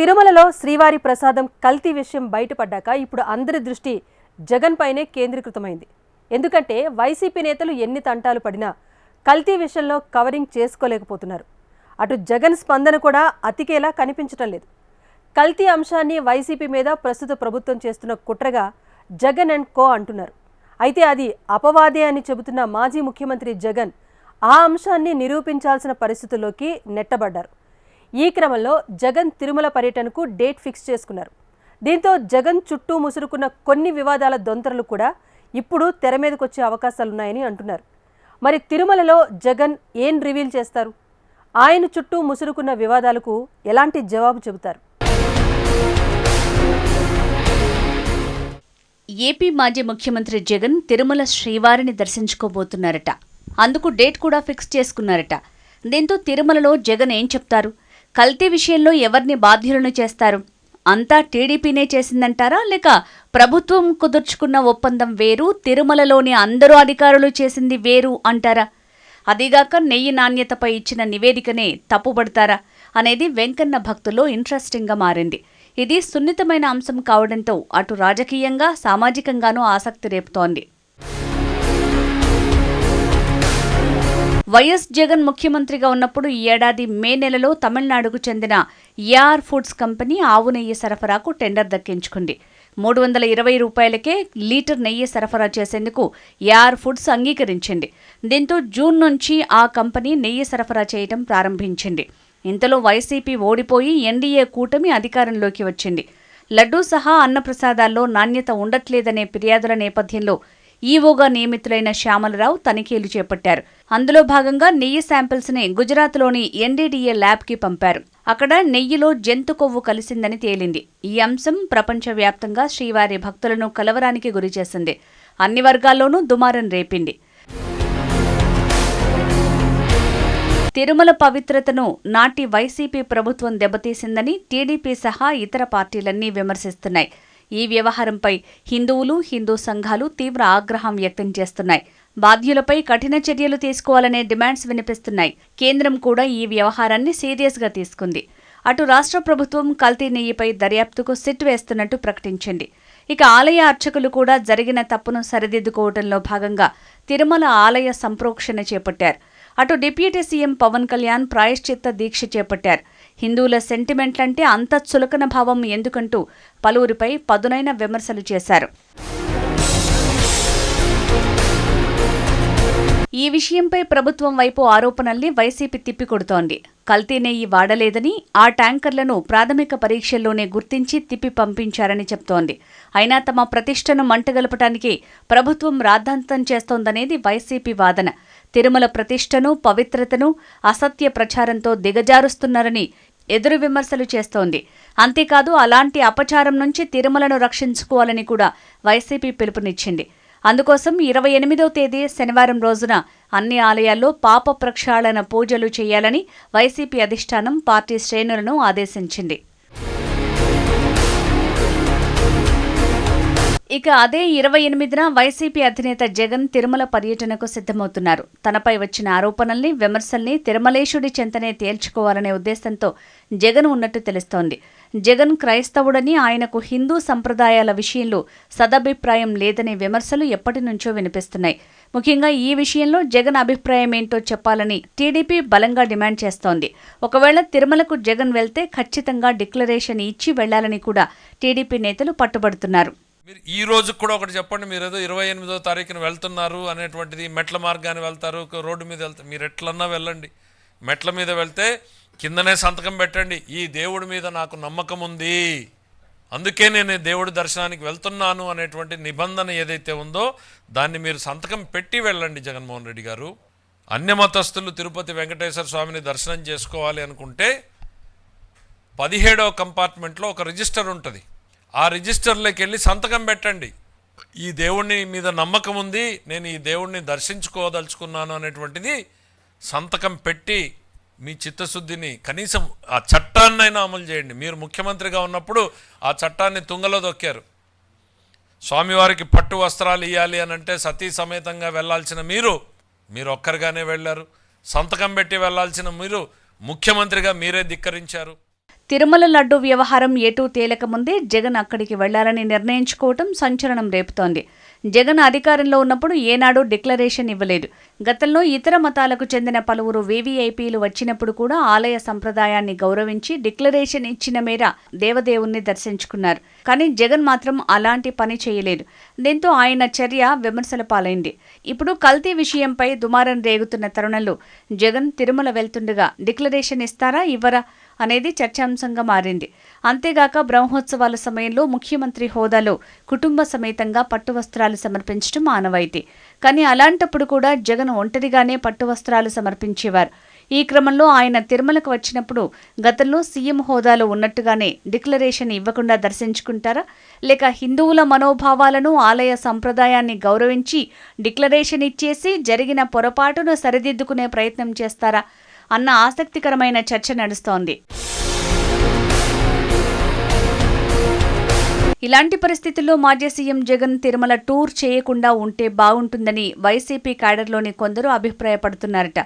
తిరుమలలో శ్రీవారి ప్రసాదం కల్తీ విషయం బయటపడ్డాక ఇప్పుడు అందరి దృష్టి జగన్ పైనే కేంద్రీకృతమైంది. ఎందుకంటే వైసీపీ నేతలు ఎన్ని తంటాలు పడినా కల్తీ విషయంలో కవరింగ్ చేసుకోలేకపోతున్నారు. అటు జగన్ స్పందన కూడా అతికేలా కనిపించటం లేదు. కల్తీ అంశాన్ని వైసీపీ మీద ప్రస్తుత ప్రభుత్వం చేస్తున్న కుట్రగా జగన్ అండ్ కో అంటున్నారు. అయితే అది అపవాదే అని చెబుతున్న మాజీ ముఖ్యమంత్రి జగన్ ఆ అంశాన్ని నిరూపించాల్సిన పరిస్థితుల్లోకి నెట్టబడ్డారు. ఈ క్రమంలో జగన్ తిరుమల పర్యటనకు డేట్ ఫిక్స్ చేసుకున్నారు. దీంతో జగన్ చుట్టూ ముసురుకున్న కొన్ని వివాదాల దొంతరలు కూడా ఇప్పుడు తెర మీదకొచ్చే అవకాశాలున్నాయని అంటున్నారు. మరి తిరుమలలో జగన్ ఏం రివీల్ చేస్తారు? ఆయన చుట్టూ ముసురుకున్న వివాదాలకు ఎలాంటి జవాబు చెబుతారు? ఏపీ మాజీ ముఖ్యమంత్రి జగన్ తిరుమల శ్రీవారిని దర్శించుకోబోతున్నారట. అందుకు డేట్ కూడా ఫిక్స్ చేసుకున్నారట. దీంతో తిరుమలలో జగన్ ఏం చెప్తారు? కల్తీ విషయంలో ఎవరిని బాధ్యులను చేస్తారు? అంతా టీడీపీనే చేసిందంటారా? లేక ప్రభుత్వం కుదుర్చుకున్న ఒప్పందం వేరు తిరుమలలోని అందరూ అధికారులు చేసింది వేరు అంటారా? అదీగాక నెయ్యి నాణ్యతపై ఇచ్చిన నివేదికనే తప్పుపడతారా? అనేది వెంకన్న భక్తుల్లో ఇంట్రెస్టింగ్గా మారింది. ఇది సున్నితమైన అంశం కావడంతో అటు రాజకీయంగా సామాజికంగానూ ఆసక్తి రేపుతోంది. వైఎస్ జగన్ ముఖ్యమంత్రిగా ఉన్నప్పుడు ఈ ఏడాది మే నెలలో తమిళనాడుకు చెందిన ఏఆర్ ఫుడ్స్ కంపెనీ ఆవు నెయ్యి సరఫరాకు టెండర్ దక్కించుకుంది. మూడు వందల ఇరవై రూపాయలకే లీటర్ నెయ్యి సరఫరా చేసేందుకు ఏఆర్ ఫుడ్స్ అంగీకరించింది. దీంతో జూన్ నుంచి ఆ కంపెనీ నెయ్యి సరఫరా చేయడం ప్రారంభించింది. ఇంతలో వైసీపీ ఓడిపోయి ఎన్డీఏ కూటమి అధికారంలోకి వచ్చింది. లడ్డూ సహా అన్నప్రసాదాల్లో నాణ్యత ఉండట్లేదనే ఫిర్యాదుల నేపథ్యంలో ఈవోగా నియమితులైన శ్యామలరావు తనిఖీలు చేపట్టారు. అందులో భాగంగా నెయ్యి శాంపిల్స్ని గుజరాత్లోని ఎన్డీడీఏ ల్యాబ్కి పంపారు. అక్కడ నెయ్యిలో జంతు కొవ్వు కలిసిందని తేలింది. ఈ అంశం ప్రపంచవ్యాప్తంగా శ్రీవారి భక్తులను కలవరానికి గురిచేసింది అన్ని వర్గాల్లోనూ దుమారం రేపింది. తిరుమల పవిత్రతను నాటి వైసీపీ ప్రభుత్వం దెబ్బతీసిందని టీడీపీ సహా ఇతర పార్టీలన్నీ విమర్శిస్తున్నాయి. ఈ వ్యవహారంపై హిందువులు హిందూ సంఘాలు తీవ్ర ఆగ్రహం వ్యక్తం చేస్తున్నాయి. బాధ్యులపై కఠిన చర్యలు తీసుకోవాలనే డిమాండ్స్ వినిపిస్తున్నాయి. కేంద్రం కూడా ఈ వ్యవహారాన్ని సీరియస్గా తీసుకుంది. అటు రాష్ట్ర ప్రభుత్వం కల్తీ నెయ్యిపై దర్యాప్తుకు సిట్ వేస్తున్నట్టు ప్రకటించింది. ఇక ఆలయ అర్చకులు కూడా జరిగిన తప్పును సరిదిద్దుకోవడంలో భాగంగా తిరుమల ఆలయ సంప్రోక్షణ చేపట్టారు. అటు డిప్యూటీ సీఎం పవన్ కళ్యాణ్ ప్రాయశ్చిత్త దీక్ష చేపట్టారు. హిందువుల సెంటిమెంట్లంటే అంత చులకన భావం ఎందుకంటూ పలువురిపై పదునైన విమర్శలు చేశారు. ఈ విషయంపై ప్రభుత్వం వైపు ఆరోపణల్ని వైసీపీ తిప్పికొడుతోంది. కల్తీ నెయ్యి వాడలేదని ఆ ట్యాంకర్లను ప్రాథమిక పరీక్షల్లోనే గుర్తించి తిప్పి పంపించారని చెప్తోంది. అయినా తమ ప్రతిష్టను మంటగలపటానికి ప్రభుత్వం రాద్ధాంతం చేస్తోందనేది వైసీపీ వాదన. తిరుమల ప్రతిష్టను పవిత్రతను అసత్య ప్రచారంతో దిగజారుస్తున్నారని ఎదురు విమర్శలు చేస్తోంది. అంతేకాదు అలాంటి అపచారం నుంచి తిరుమలను రక్షించుకోవాలని కూడా వైసీపీ పిలుపునిచ్చింది. అందుకోసం ఇరవై ఎనిమిదో తేదీ శనివారం రోజున అన్ని ఆలయాల్లో పాప ప్రక్షాళన పూజలు చేయాలని వైసీపీ అధిష్టానం పార్టీ శ్రేణులను ఆదేశించింది. ఇక అదే ఇరవై ఎనిమిదిన వైసీపీ అధినేత జగన్ తిరుమల పర్యటనకు సిద్ధమవుతున్నారు. తనపై వచ్చిన ఆరోపణల్ని విమర్శల్ని తిరుమలేశుడి చెంతనే తేల్చుకోవాలనే ఉద్దేశంతో జగన్ ఉన్నట్టు తెలుస్తోంది. జగన్ క్రైస్తవుడని ఆయనకు హిందూ సంప్రదాయాల విషయంలో సదభిప్రాయం లేదనే విమర్శలు ఎప్పటి నుంచో వినిపిస్తున్నాయి. ముఖ్యంగా ఈ విషయంలో జగన్ అభిప్రాయం ఏంటో చెప్పాలని టీడీపీ బలంగా డిమాండ్ చేస్తోంది. ఒకవేళ తిరుమలకు జగన్ వెళ్తే ఖచ్చితంగా డిక్లరేషన్ ఇచ్చి వెళ్ళాలని కూడా టీడీపీ నేతలు పట్టుబడుతున్నారు. మీరు ఈ రోజు కూడా ఒకటి చెప్పండి మీరు ఏదో ఇరవై ఎనిమిదో తారీఖున వెళ్తున్నారు అనేటువంటిది మెట్ల మార్గాన్ని వెళ్తారు ఒక రోడ్డు మీద వెళ్తారు మీరు ఎట్లన్నా వెళ్ళండి. మెట్ల మీద వెళ్తే కిందనే సంతకం పెట్టండి ఈ దేవుడి మీద నాకు నమ్మకం ఉంది. అందుకే నేను దేవుడి దర్శనానికి వెళ్తున్నాను అనేటువంటి నిబంధన ఏదైతే ఉందో దాన్ని మీరు సంతకం పెట్టి వెళ్ళండి జగన్మోహన్ రెడ్డి గారు. అన్యమతస్థులు తిరుపతి వెంకటేశ్వర స్వామిని దర్శనం చేసుకోవాలి అనుకుంటే పదిహేడవ కంపార్ట్మెంట్లో ఒక రిజిస్టర్ ఉంటుంది. ఆ రిజిస్టర్లోకి వెళ్ళి సంతకం పెట్టండి. ఈ దేవుడిని మీద నమ్మకం ఉంది నేను ఈ దేవుడిని దర్శించుకోదలుచుకున్నాను అనేటువంటిది సంతకం పెట్టి మీ చిత్తశుద్ధిని కనీసం ఆ చట్టాన్నైనా అమలు చేయండి. మీరు ముఖ్యమంత్రిగా ఉన్నప్పుడు ఆ చట్టాన్ని తుంగలో దొక్కారు. స్వామివారికి పట్టు వస్త్రాలు ఇవ్వాలి అని అంటే సతీ సమేతంగా వెళ్ళాల్సిన మీరు మీరు ఒక్కరిగానే వెళ్ళారు సంతకం పెట్టి వెళ్ళాల్సిన మీరు ముఖ్యమంత్రిగా మీరే ధిక్కరించారు. తిరుమల లడ్డు వ్యవహారం ఎటూ తేలకముందే జగన్ అక్కడికి వెళ్ళాలని నిర్ణయించుకోవటం సంచలనం రేపుతోంది. జగన్ అధికారంలో ఉన్నప్పుడు ఏనాడు డిక్లరేషన్ ఇవ్వలేదు. గతంలో ఇతర మతాలకు చెందిన పలువురు వీవీఐపీలు వచ్చినప్పుడు కూడా ఆలయ సంప్రదాయాన్ని గౌరవించి డిక్లరేషన్ ఇచ్చిన మేర దేవదేవుణ్ణి దర్శించుకున్నారు. కానీ జగన్ మాత్రం అలాంటి పని చేయలేదు. దీంతో ఆయన చర్య విమర్శల పాలైంది. ఇప్పుడు కల్తీ విషయంపై దుమారం రేగుతున్న తరుణంలో జగన్ తిరుమల వెళ్తుండగా డిక్లరేషన్ ఇస్తారా ఇవ్వరా? అనేది చర్చాంశంగా మారింది. అంతేగాక బ్రహ్మోత్సవాల సమయంలో ముఖ్యమంత్రి హోదాలో కుటుంబ సమేతంగా పట్టు వస్త్రాలు సమర్పించడం ఆనవాయితీ. కానీ అలాంటప్పుడు కూడా జగన్ ఒంటరిగానే పట్టు వస్త్రాలు సమర్పించేవారు. ఈ క్రమంలో ఆయన తిరుమలకు వచ్చినప్పుడు గతంలో సీఎం హోదాలో ఉన్నట్టుగానే డిక్లరేషన్ ఇవ్వకుండా దర్శించుకుంటారా? లేక హిందువుల మనోభావాలను ఆలయ సంప్రదాయాన్ని గౌరవించి డిక్లరేషన్ ఇచ్చేసి జరిగిన పొరపాటును సరిదిద్దుకునే ప్రయత్నం చేస్తారా? అన్న ఆసక్తికరమైన చర్చ నడుస్తోంది. ఇలాంటి పరిస్థితుల్లో మాజీ సీఎం జగన్ తిరుమల టూర్ చేయకుండా ఉంటే బాగుంటుందని వైసీపీ క్యాడర్లోని కొందరు అభిప్రాయపడుతున్నారట.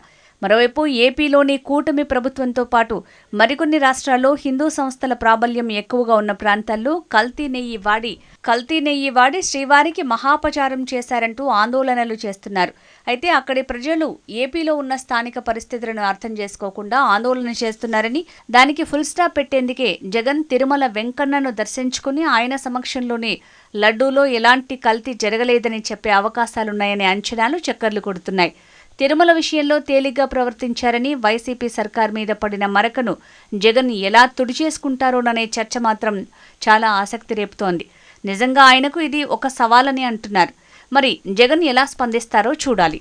మరోవైపు ఏపీలోని కూటమి ప్రభుత్వంతో పాటు మరికొన్ని రాష్ట్రాల్లో హిందూ సంస్థల ప్రాబల్యం ఎక్కువగా ఉన్న ప్రాంతాల్లో కల్తీ నెయ్యి వాడి కల్తీ నెయ్యి వాడి శ్రీవారికి మహాపచారం చేశారంటూ ఆందోళనలు చేస్తున్నారు. అయితే అక్కడి ప్రజలు ఏపీలో ఉన్న స్థానిక పరిస్థితులను అర్థం చేసుకోకుండా ఆందోళన చేస్తున్నారని దానికి ఫుల్ స్టాప్ పెట్టేందుకే జగన్ తిరుమల వెంకన్నను దర్శించుకుని ఆయన సమక్షంలోనే లడ్డూలో ఎలాంటి కల్తీ జరగలేదని చెప్పే అవకాశాలున్నాయనే అంచనాలు చక్కర్లు కొడుతున్నాయి. తిరుమల విషయంలో తేలిగ్గా ప్రవర్తించారని వైసీపీ సర్కార్ మీద పడిన మరకను జగన్ ఎలా తుడిచేసుకుంటారోననే చర్చ మాత్రం చాలా ఆసక్తి రేపుతోంది. నిజంగా ఆయనకు ఇది ఒక సవాలని అంటున్నారు. మరి జగన్ ఎలా స్పందిస్తారో చూడాలి.